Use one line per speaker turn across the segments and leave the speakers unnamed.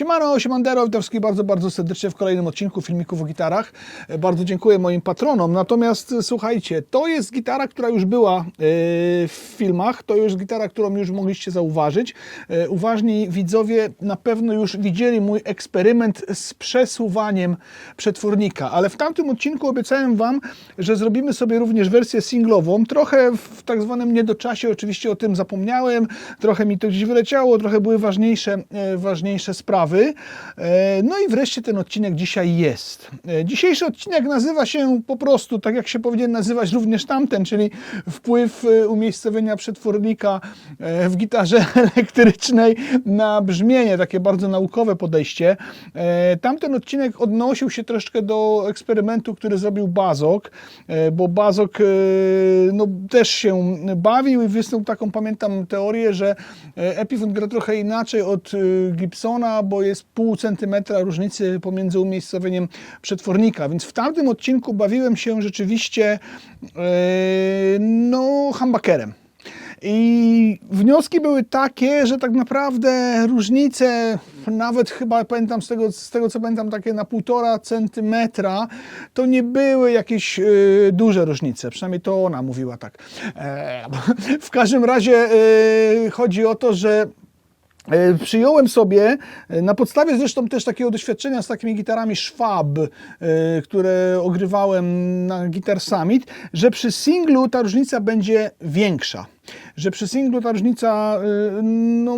Siemano, siemandero, witam wszystkich bardzo, bardzo serdecznie w kolejnym odcinku filmików o gitarach. E, Bardzo dziękuję moim patronom. Natomiast e, słuchajcie, to jest gitara, która już była e, w filmach, to jest gitara, którą już mogliście zauważyć. Uważni widzowie na pewno już widzieli mój eksperyment z przesuwaniem przetwornika, ale w tamtym odcinku obiecałem Wam, że zrobimy sobie również wersję singlową, trochę w tak zwanym niedoczasie, oczywiście o tym zapomniałem, trochę mi to gdzieś wyleciało, trochę były ważniejsze, ważniejsze sprawy. E, No i wreszcie ten odcinek dzisiaj jest. E, Dzisiejszy odcinek nazywa się po prostu, tak jak się powinien nazywać również tamten, czyli wpływ e, umiejscowienia przetwornika w gitarze elektrycznej na brzmienie, takie bardzo naukowe podejście. Tamten odcinek odnosił się troszkę do eksperymentu, który zrobił Bazok, bo Bazok no, też się bawił i wysnuł taką, pamiętam, teorię, że Epiphone gra trochę inaczej od Gibsona, bo jest pół centymetra różnicy pomiędzy umiejscowieniem przetwornika, więc w tamtym odcinku bawiłem się rzeczywiście e, no, humbuckerem. I wnioski były takie, że tak naprawdę różnice, nawet chyba pamiętam z tego, z tego co pamiętam, takie na półtora centymetra, to nie były jakieś y, duże różnice. Przynajmniej to ona mówiła tak. E, w każdym razie y, chodzi o to, że Przyjąłem sobie, e, na podstawie zresztą też takiego doświadczenia z takimi gitarami Schwab, e, które ogrywałem na Guitar Summit, że przy singlu ta różnica będzie większa. Że przy singlu ta różnica, e, no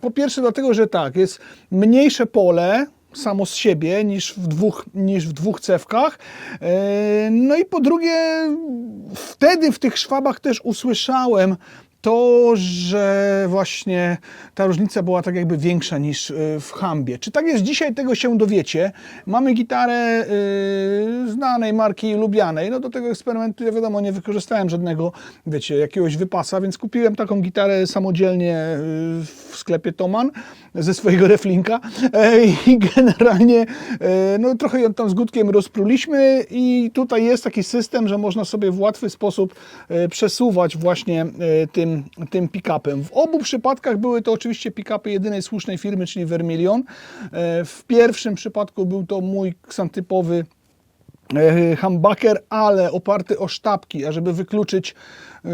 po pierwsze dlatego, że tak, jest mniejsze pole, samo z siebie niż w dwóch, niż w dwóch cewkach. E, No i po drugie, wtedy w tych szwabach też usłyszałem to, że właśnie ta różnica była tak jakby większa niż y, w Hambie. Czy tak jest dzisiaj, tego się dowiecie. Mamy gitarę y, znanej marki, lubianej. No do tego eksperymentu, ja wiadomo, nie wykorzystałem żadnego, wiecie, jakiegoś wypasa, więc kupiłem taką gitarę samodzielnie y, w sklepie Toman ze swojego reflinka e, i generalnie e, no, trochę ją tam z Gutkiem rozpruliśmy i tutaj jest taki system, że można sobie w łatwy sposób e, przesuwać właśnie e, tym, tym pick-upem. W obu przypadkach były to oczywiście pick-upy jedynej słusznej firmy, czyli Vermilion. E, W pierwszym przypadku był to mój ksantypowy e, humbucker, ale oparty o sztabki, ażeby wykluczyć e,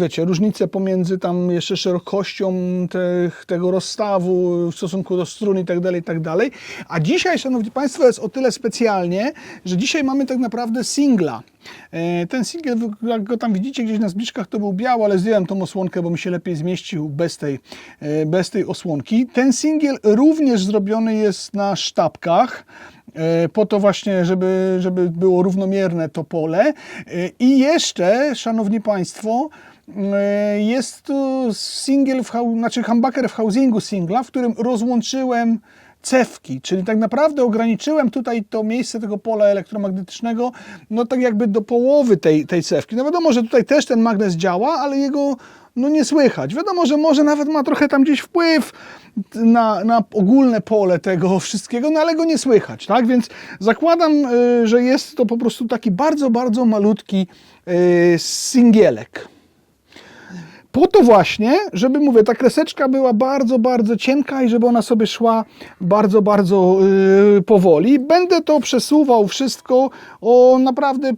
wiecie, różnicę pomiędzy tam jeszcze szerokością tych, tego rozstawu w stosunku do strun i tak dalej, i tak dalej. A dzisiaj, Szanowni Państwo, jest o tyle specjalnie, że dzisiaj mamy tak naprawdę singla. E, Ten singiel, jak go tam widzicie gdzieś na zbliżkach, to był biały, ale zdjąłem tą osłonkę, bo mi się lepiej zmieścił bez tej, e, bez tej osłonki. Ten singiel również zrobiony jest na sztabkach e, po to właśnie, żeby, żeby było równomierne to pole. I jeszcze, Szanowni Państwo, jest to singiel, w, znaczy humbucker w housingu singla, w którym rozłączyłem cewki, czyli tak naprawdę ograniczyłem tutaj to miejsce tego pola elektromagnetycznego, no tak jakby do połowy tej, tej cewki. No wiadomo, że tutaj też ten magnes działa, ale jego no nie słychać. Wiadomo, że może nawet ma trochę tam gdzieś wpływ na, na ogólne pole tego wszystkiego, no ale go nie słychać, tak? Więc zakładam, y, że jest to po prostu taki bardzo, bardzo malutki y, singielek. Po to właśnie, żeby, mówię, ta kreseczka była bardzo, bardzo cienka i żeby ona sobie szła bardzo, bardzo yy, powoli. Będę to przesuwał wszystko o naprawdę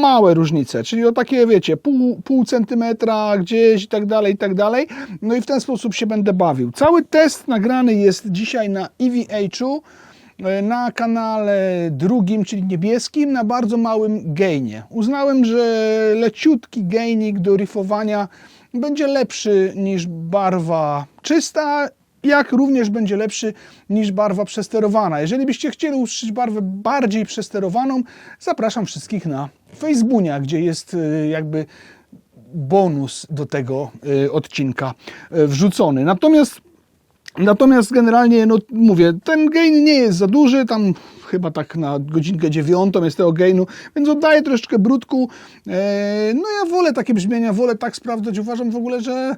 małe różnice, czyli o takie, wiecie, pół, pół centymetra gdzieś i tak dalej, i tak dalej. No i w ten sposób się będę bawił. Cały test nagrany jest dzisiaj na EVH-u na kanale drugim, czyli niebieskim, na bardzo małym gainie. Uznałem, że leciutki gainik do riffowania będzie lepszy niż barwa czysta, jak również będzie lepszy niż barwa przesterowana. Jeżeli byście chcieli usłyszeć barwę bardziej przesterowaną, zapraszam wszystkich na Facebooka, gdzie jest y, jakby bonus do tego y, odcinka y, wrzucony. Natomiast Natomiast generalnie, no mówię, ten gain nie jest za duży, tam chyba tak na godzinkę dziewiątą jest tego gainu, więc oddaję troszeczkę brudku. E, No ja wolę takie brzmienia, wolę tak sprawdzać. Uważam w ogóle, że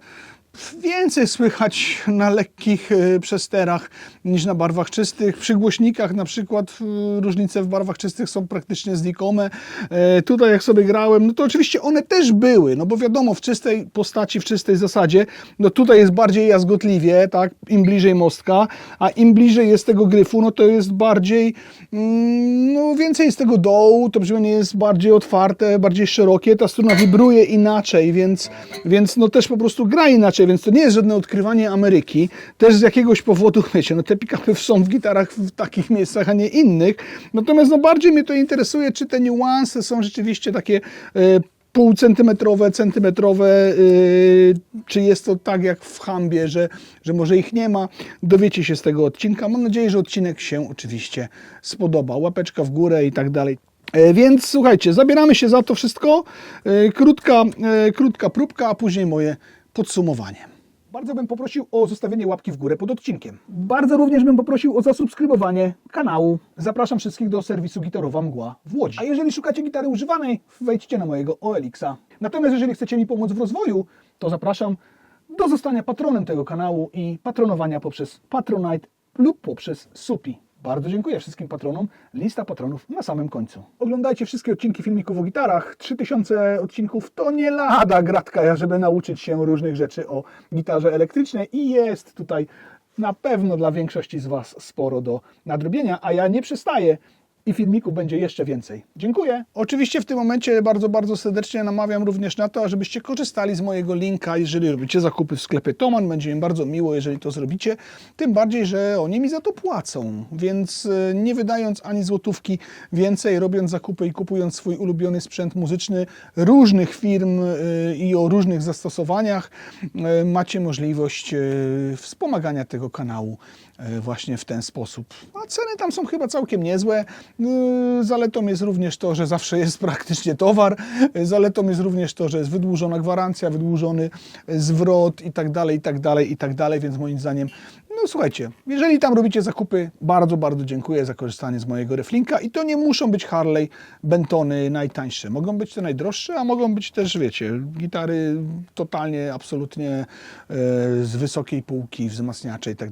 więcej słychać na lekkich y, przesterach niż na barwach czystych. Przy głośnikach na przykład y, różnice w barwach czystych są praktycznie znikome. E, Tutaj jak sobie grałem, no to oczywiście one też były, no bo wiadomo, w czystej postaci, w czystej zasadzie, no tutaj jest bardziej jazgotliwie, tak, im bliżej mostka, a im bliżej jest tego gryfu, no to jest bardziej, mm, no więcej jest tego dołu, to brzmienie jest bardziej otwarte, bardziej szerokie, ta struna wibruje inaczej, więc, więc no też po prostu gra inaczej, więc to nie jest żadne odkrywanie Ameryki, też z jakiegoś powodu, wiecie, no te pick-upy są w gitarach w takich miejscach, a nie innych, natomiast no bardziej mnie to interesuje, czy te niuanse są rzeczywiście takie e, półcentymetrowe, centymetrowe, yy, czy jest to tak jak w Hambie, że, że może ich nie ma. Dowiecie się z tego odcinka. Mam nadzieję, że odcinek się oczywiście spodoba. Łapeczka w górę i tak dalej. E, Więc słuchajcie, zabieramy się za to wszystko. E, Krótka, e, krótka próbka, a później moje podsumowanie. Bardzo bym poprosił o zostawienie łapki w górę pod odcinkiem. Bardzo również bym poprosił o zasubskrybowanie kanału. Zapraszam wszystkich do serwisu Gitarowa Mgła w Łodzi. A jeżeli szukacie gitary używanej, wejdźcie na mojego OLX-a. Natomiast jeżeli chcecie mi pomóc w rozwoju, to zapraszam do zostania patronem tego kanału i patronowania poprzez Patronite lub poprzez Supi. Bardzo dziękuję wszystkim patronom. Lista patronów na samym końcu. Oglądajcie wszystkie odcinki filmików o gitarach. 3000 odcinków to nie lada gratka, żeby nauczyć się różnych rzeczy o gitarze elektrycznej i jest tutaj na pewno dla większości z Was sporo do nadrobienia, a ja nie przestaję i filmików będzie jeszcze więcej. Dziękuję. Oczywiście w tym momencie bardzo, bardzo serdecznie namawiam również na to, żebyście korzystali z mojego linka, jeżeli robicie zakupy w sklepie Toman. Będzie mi bardzo miło, jeżeli to zrobicie. Tym bardziej, że oni mi za to płacą, więc e, nie wydając ani złotówki więcej, robiąc zakupy i kupując swój ulubiony sprzęt muzyczny różnych firm e, i o różnych zastosowaniach, e, macie możliwość wspomagania tego kanału właśnie w ten sposób. A ceny tam są chyba całkiem niezłe. Yy, Zaletą jest również to, że zawsze jest praktycznie towar. Yy, Zaletą jest również to, że jest wydłużona gwarancja, wydłużony zwrot i tak dalej, i tak dalej, i tak dalej, więc moim zdaniem, no słuchajcie, jeżeli tam robicie zakupy, bardzo, bardzo dziękuję za korzystanie z mojego reflinka i to nie muszą być Harley Bentony najtańsze. Mogą być te najdroższe, a mogą być też, wiecie, gitary totalnie, absolutnie e, z wysokiej półki, wzmacniacze i tak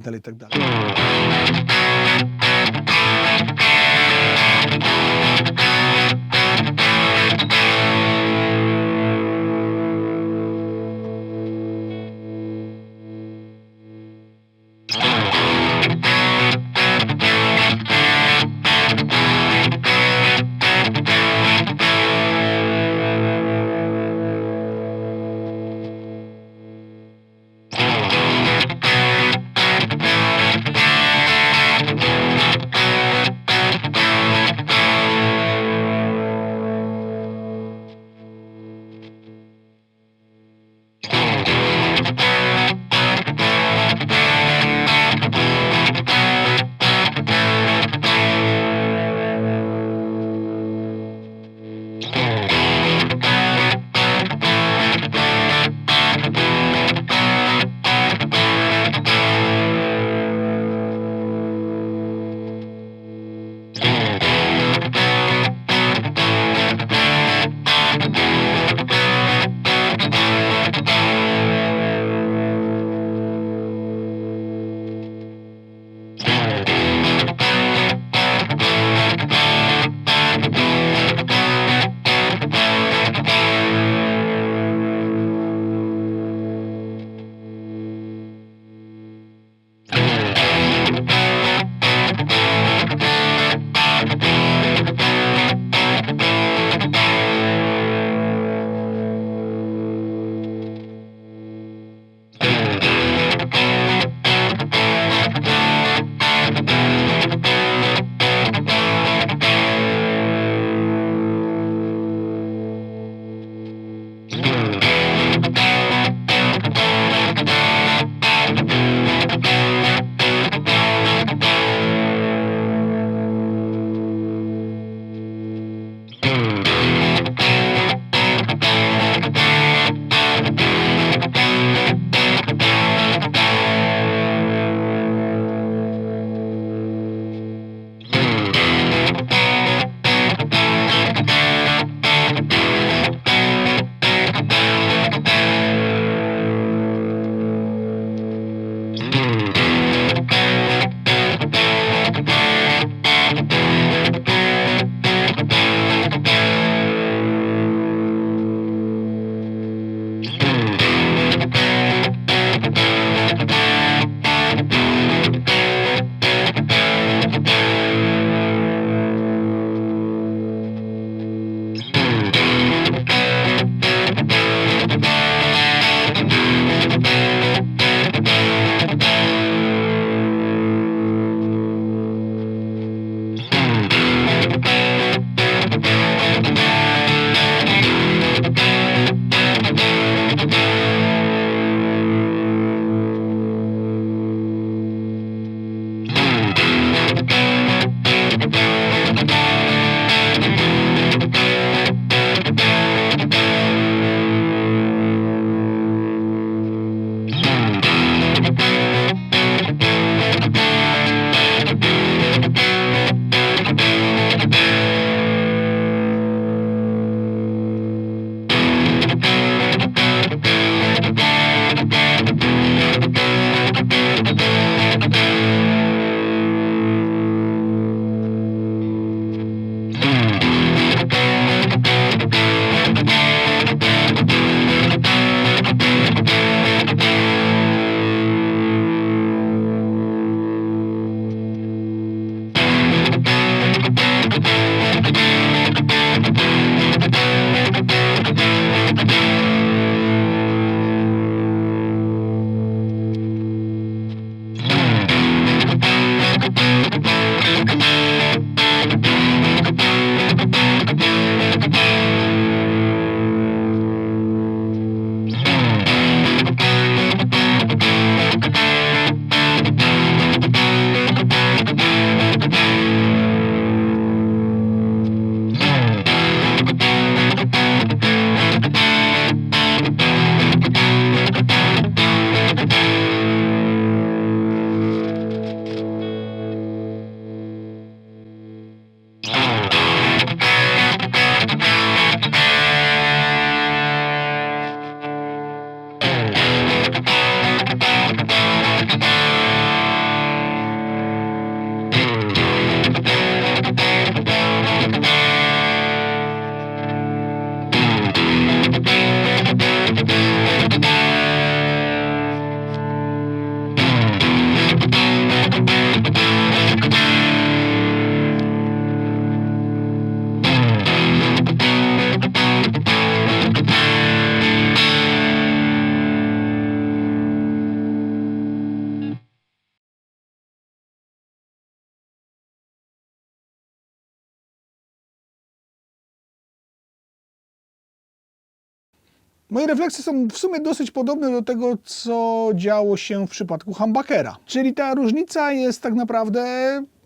Moje refleksje są w sumie dosyć podobne do tego, co działo się w przypadku humbuckera. Czyli ta różnica jest tak naprawdę,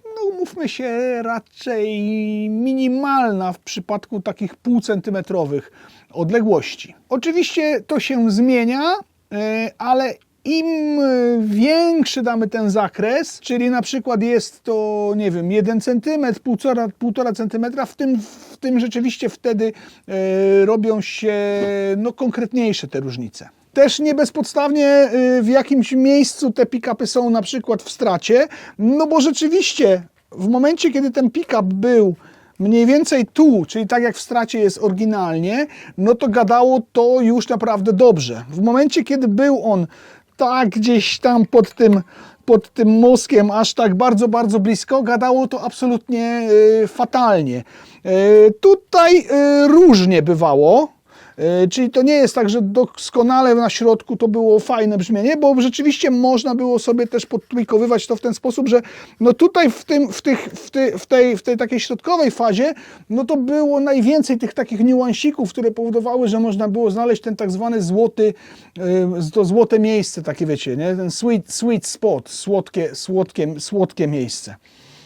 no umówmy się, raczej minimalna w przypadku takich półcentymetrowych odległości. Oczywiście to się zmienia, e, ale im e, większy damy ten zakres, czyli na przykład jest to, nie wiem, 1 cm, 1,5 cm, w tym, w tym rzeczywiście wtedy e, robią się no, konkretniejsze te różnice. Też nie bezpodstawnie e, w jakimś miejscu te pick-upy są na przykład w stracie, no bo rzeczywiście w momencie, kiedy ten pick-up był mniej więcej tu, czyli tak jak w stracie jest oryginalnie, no to gadało to już naprawdę dobrze. W momencie, kiedy był on tak gdzieś tam pod tym, pod tym mózgiem, aż tak bardzo, bardzo blisko, gadało to absolutnie y, fatalnie. Y, tutaj y, różnie bywało. E, Czyli to nie jest tak, że doskonale na środku to było fajne brzmienie, bo rzeczywiście można było sobie też podtwikowywać to w ten sposób, że no tutaj w, tym, w, tych, w, ty, w, tej, w tej takiej środkowej fazie, no to było najwięcej tych takich niuansików, które powodowały, że można było znaleźć ten tak zwany złoty, e, to złote miejsce, takie wiecie, nie? ten sweet, sweet spot, słodkie, słodkie, słodkie miejsce.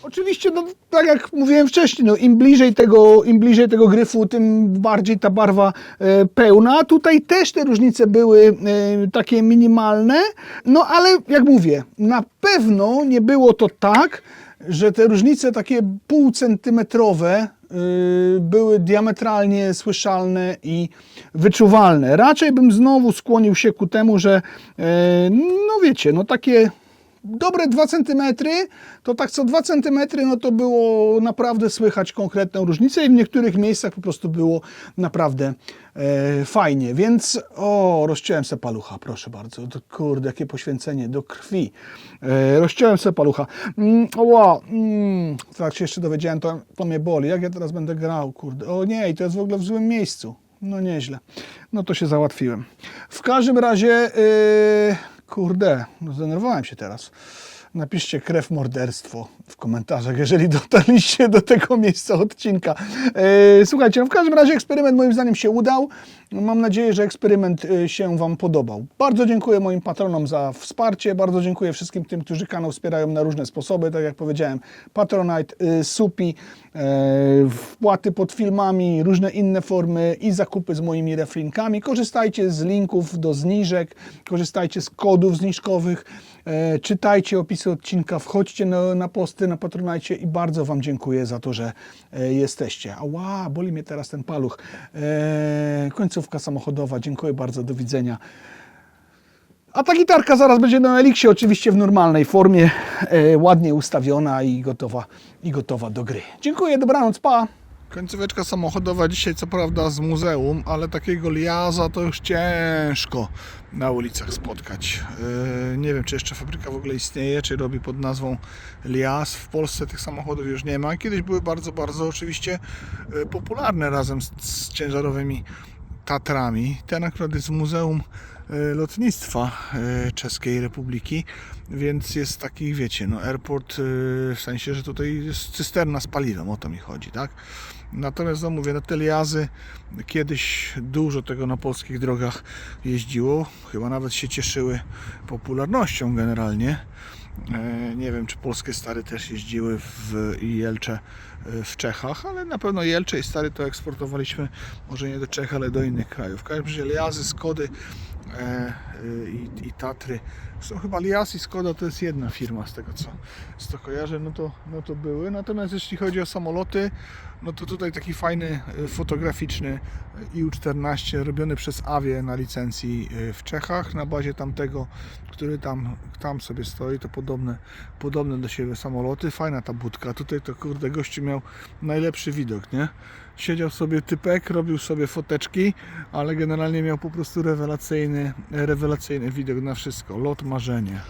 Oczywiście, no, tak jak mówiłem wcześniej, no, im, bliżej tego, im bliżej tego gryfu, tym bardziej ta barwa e, pełna. Tutaj też te różnice były e, takie minimalne, no ale jak mówię, na pewno nie było to tak, że te różnice takie półcentymetrowe y, były diametralnie słyszalne i wyczuwalne. Raczej bym znowu skłonił się ku temu, że e, no wiecie, no takie dobre 2 cm, to tak co 2 cm, no to było naprawdę słychać konkretną różnicę i w niektórych miejscach po prostu było naprawdę e, fajnie. Więc o, rozciąłem se palucha, proszę bardzo. To, kurde, jakie poświęcenie do krwi. E, rozciąłem se palucha. Mm, mm, tak się jeszcze dowiedziałem, to, to mnie boli. Jak ja teraz będę grał, kurde. O nie, i to jest w ogóle w złym miejscu. No nieźle. No to się załatwiłem. W każdym razie, yy, kurde, zdenerwowałem się teraz. Napiszcie krew morderstwo w komentarzach, jeżeli dotarliście do tego miejsca odcinka. Yy, słuchajcie, no w każdym razie eksperyment moim zdaniem się udał. Mam nadzieję, że eksperyment yy, się Wam podobał. Bardzo dziękuję moim patronom za wsparcie. Bardzo dziękuję wszystkim tym, którzy kanał wspierają na różne sposoby. Tak jak powiedziałem, Patronite, yy, Supi, yy, wpłaty pod filmami, różne inne formy i zakupy z moimi reflinkami. Korzystajcie z linków do zniżek, korzystajcie z kodów zniżkowych, e, czytajcie opisy odcinka, wchodźcie na, na posty na Patronite i bardzo Wam dziękuję za to, że e, jesteście. Ała, boli mnie teraz ten paluch. E, końcówka samochodowa, dziękuję bardzo, do widzenia. A ta gitarka zaraz będzie na Elixie, oczywiście w normalnej formie, e, ładnie ustawiona i gotowa, i gotowa do gry. Dziękuję, dobranoc, pa! Końcóweczka samochodowa dzisiaj co prawda z muzeum, ale takiego liaza to już ciężko na ulicach spotkać. Yy, nie wiem, czy jeszcze fabryka w ogóle istnieje, czy robi pod nazwą Liaz. W Polsce tych samochodów już nie ma. Kiedyś były bardzo, bardzo oczywiście yy, popularne razem z, z ciężarowymi Tatrami. Ten akurat jest w Muzeum e, Lotnictwa Czeskiej Republiki, więc jest taki, wiecie, no airport w sensie, że tutaj jest cysterna z paliwem, o to mi chodzi, tak? Natomiast, no mówię, na te liazy kiedyś dużo tego na polskich drogach jeździło, chyba nawet się cieszyły popularnością generalnie. E, Nie wiem, czy polskie stary też jeździły w Jelcze e, w Czechach, ale na pewno Jelcze i stary to eksportowaliśmy może nie do Czech, ale do innych krajów. W każdym razie Liazy, Skody e, i, i Tatry. Zresztą chyba Liaz i Skoda to jest jedna firma z tego co, z to kojarzę, no to, no to były. Natomiast jeśli chodzi o samoloty, no to tutaj taki fajny e, fotograficzny IU-14 robiony przez Awie na licencji w Czechach na bazie tamtego, który tam, tam sobie stoi, to podobne, podobne do siebie samoloty. Fajna ta budka. Tutaj to kurde gościu miał najlepszy widok, nie? Siedział sobie typek, robił sobie foteczki, ale generalnie miał po prostu rewelacyjny, rewelacyjny widok na wszystko. Lot marzenie.